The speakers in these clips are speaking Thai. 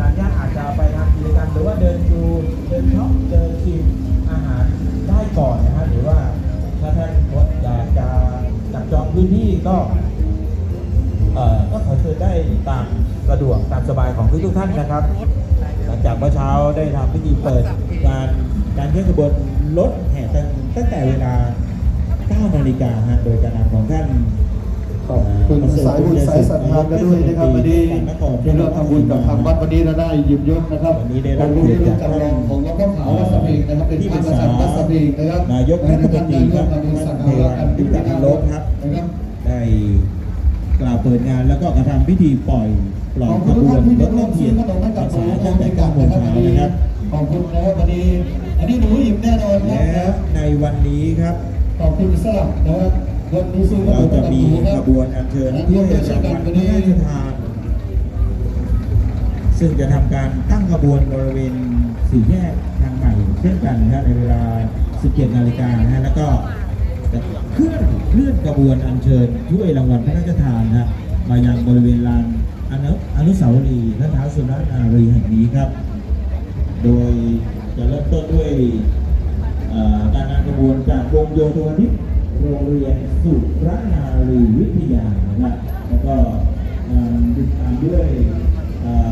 ร้านย่าอาจจะไปทำกิจกรรมหรือว่าเดินดูเดินช็อปเดินชิมอาหารได้ก่อนนะครับหรือว่าถ้าท่านอยากจะจับจองพื้นที่ก็เอ่อก็ขอเชิญได้ตามสะดวกตามสบายของทุกท่านนะครับ หลังจากเมื่อเช้าได้ทำพิธีเปิดการการเคลื่อนขบวนรถแห่ตั้งแต่เวลา 9 นาฬิกาฮะโดยการนำของท่าน ขอบคุณสายบุญสายศรัทธากันด้วยนะครับวันนี้ที่เราทำบุญกับทางวัดวันนี้เราได้หยิบยกนะครับวันนี้ได้รับองค์เกียรติจากจำลองของหลวงพ่อขาววัดสะเพงนะครับเป็นที่ปพรึระกกษาษัตริย์วัดสะเพงนะครับนายกรัฐมนตรีครับทำบุญสักเทการะวักันนดิจารลบครับนะครับได้กล่าวเปิดงานแล้วก็กระทำพิธีปล่อยปล่อยขอบขคุณบทุกวนท่านที่รได้ถร่วเล่มนซื้เทีอยนขนมให้กับภาหลวษางพ่อตั้งแต่กัน9โมงนะครับเช้าวันนี้นะครับขอบคุณนะครับวันนี้อันนี้หนูอิ่มแน่นอนครัและบในวันนี้ครับขอบคุณสำหรับนะครับวันนี้ซื้อขน เราจะมีขบวนอัญเชิญร่ถ้ววมยด้วยราช่วยงกัวัลวันพระราชทานซึ่งจะทำการตั้งขบวนบริเวณสี่แยกทางใหม่เช่นกันนะครับในเวลา 17 นาฬิกานะแล้วก็จะเคลื่อนเคลื่อนกระบวนอัญเชิญถ้วยรางวัลพระราชทานนะมายังบริเวณลานอนุอนุสาวรีย์พระท้าวสุรนารีแห่งนี้ครับ โดยจะเริ่มต้นด้วยการนำขบวนจากวงโยธวาทิต โรงเรียนสุรนารีวิทยานะครับแล้วก็ติดตามด้วย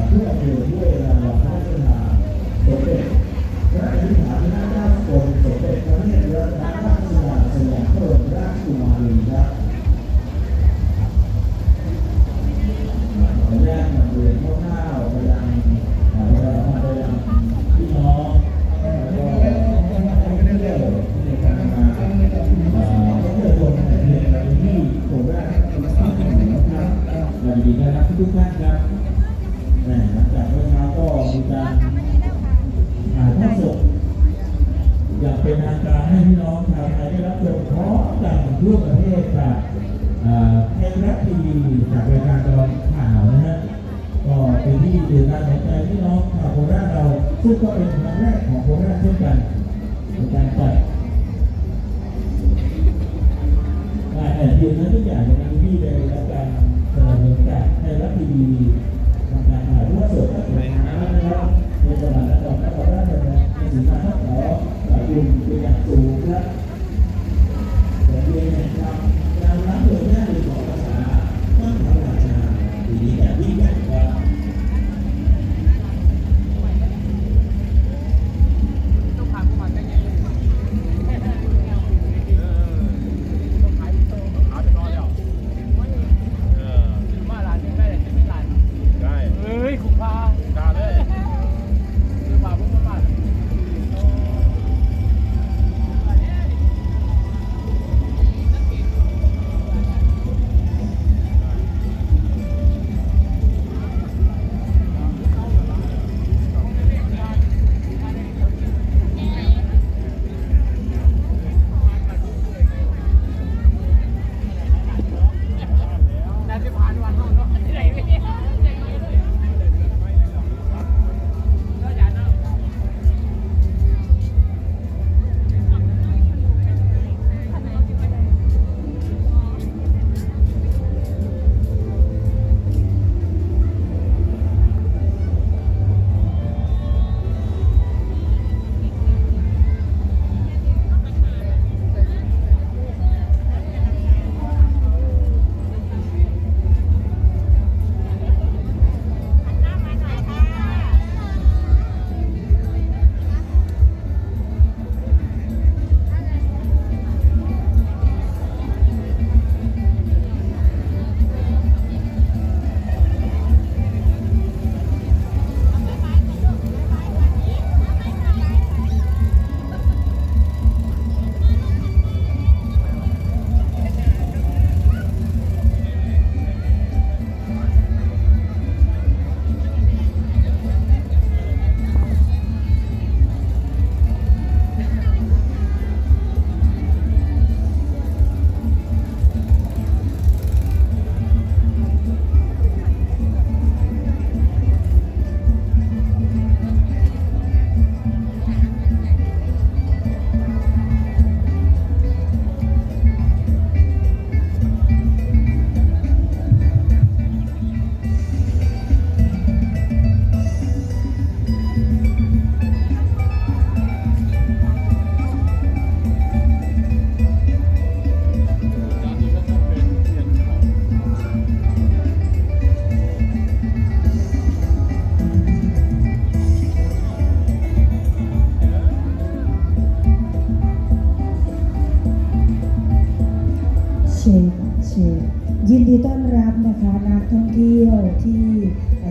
ผู้อำนวยด้วยรางวัลพระราชทานสมเด็จ สวัสดีครับทุกท่านครับหลังจากเมื่อเช้าก็มีการถ่ายทอดสดอย่างเป็นทางการให้พี่น้องชาวไทยได้รับชมพร้อมกันทั่วประเทศจากไทยรัฐทีวีจากรายการตลอดข่าวนะฮะก็เป็นที่ตื่นตาสนใจพี่น้องชาวโคราชเราซึ่งก็เป็นครั้งแรกของโคราชเช่นกัน Thank you. ที่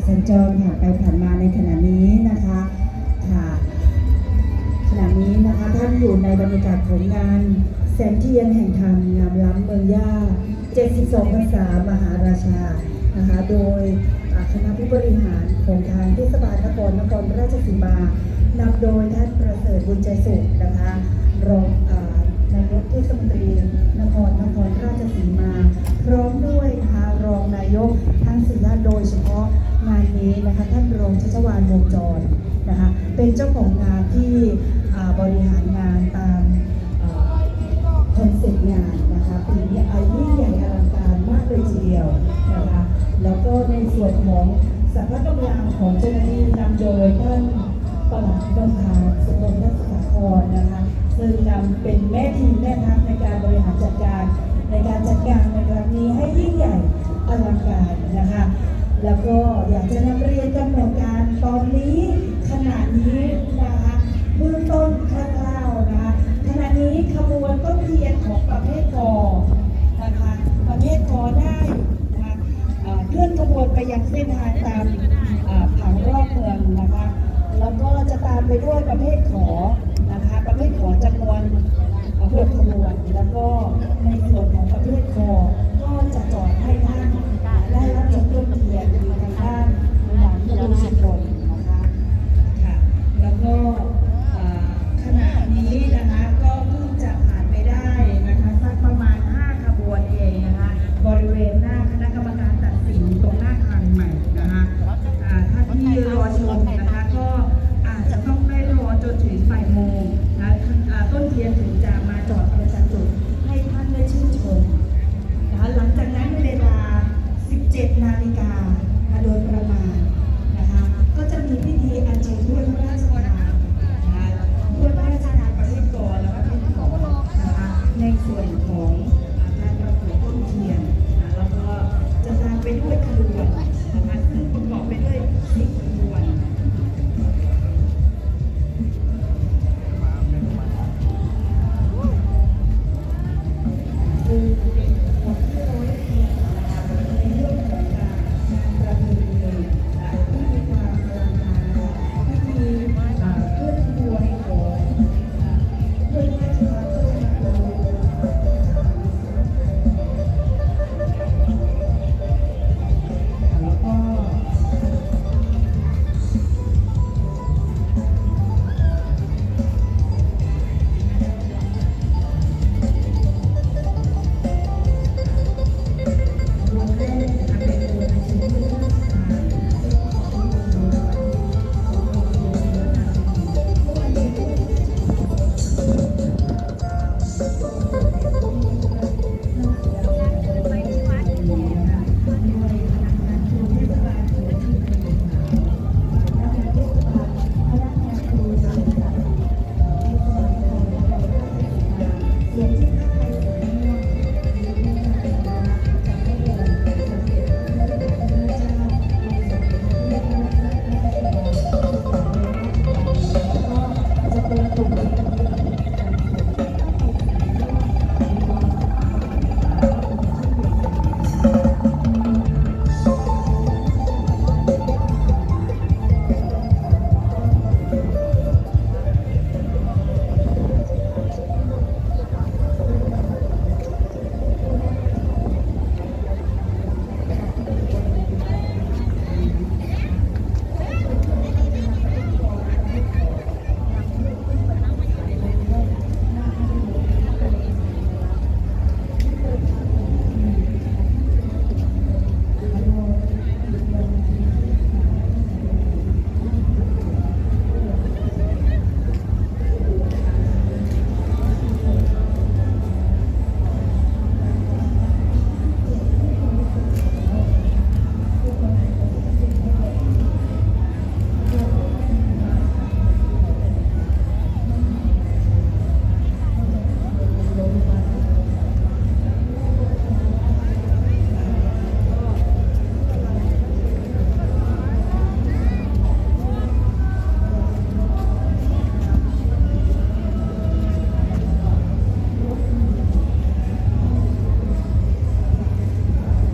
สัญจรผ่านไปผ่านมาในขณะนี้นะคะค่ะขณะนี้นะคะท่านอยู่ในบรรยากาศของงานแสงเทียนแห่งธรรมงามล้ำเมืองย่า 72 ภาษามหาราชานะคะโดยคณะผู้บริหารของทางเทศบาลนครนครราชสีมานำโดยท่านประเสริฐบุญใจสุขนะคะรองนายก นี้นะคะท่านรองชัชวานวงจรนะคะเป็นเจ้าของงานที่บริหารงานตามคอนเซ็ปต์งานนะคะปีนี้อายิ่งใหญ่อลังการมากเลยทีเดียวนะคะแล้วก็ในส่วนของสัพพะกำลังของเจ้าหน้าที่นำโดยท่านปลัดบัญชาสุพลรัศกรนะคะซึ่งนำเป็นแม่ทีมแม่ทัพในการบริหารจัดการ ในการจัดงานในครั้งนี้ให้ยิ่งใหญ่อลังการนะคะ แล้วก็อยากจะนำเรียนกำหนดการตอนนี้ขณะนี้นะคะเบื้องต้นคร่าวๆนะคะขณะนี้ขบวนต้นเทียนของประเภทกอ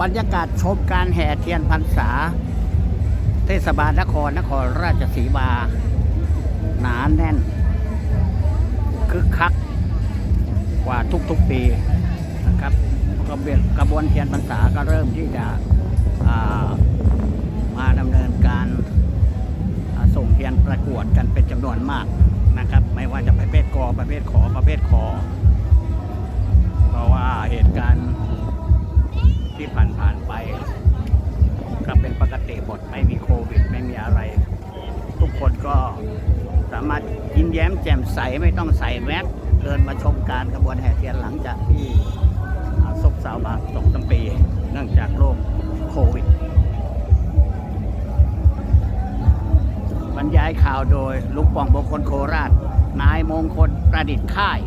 รรยากาศชมการแห่เทียนพรรษา เทศบาลนครนครราชสีมา หนาแน่น คึกคักกว่าทุกๆปีนะครับกระบียนกระบวนเทียนพรรษาก็เริ่มที่จะามาดำเนินการาส่งเทียนประกวดกันเป็นจำนวนมากนะครับ ไม่ว่าจะประเภทกอประเภทขอประเภทคอเพราะว่าเหตุการณ์ ที่ผ่านผ่านๆไป ก็เป็นปกติหมดไม่มีโควิด ไม่มีอะไร ทุกคนก็สามารถยิ้มแย้มแจ่มใสไม่ต้องใส่แมสเดินมาชมการขบวนแห่เทียนหลังจากที่อ่าซบเซามาสองสามปีเนื่องจากโรคโควิด บรรยายข่าวโดยลุงป่องบงคลโคราช นายมงคลประดิษฐ์ค่าย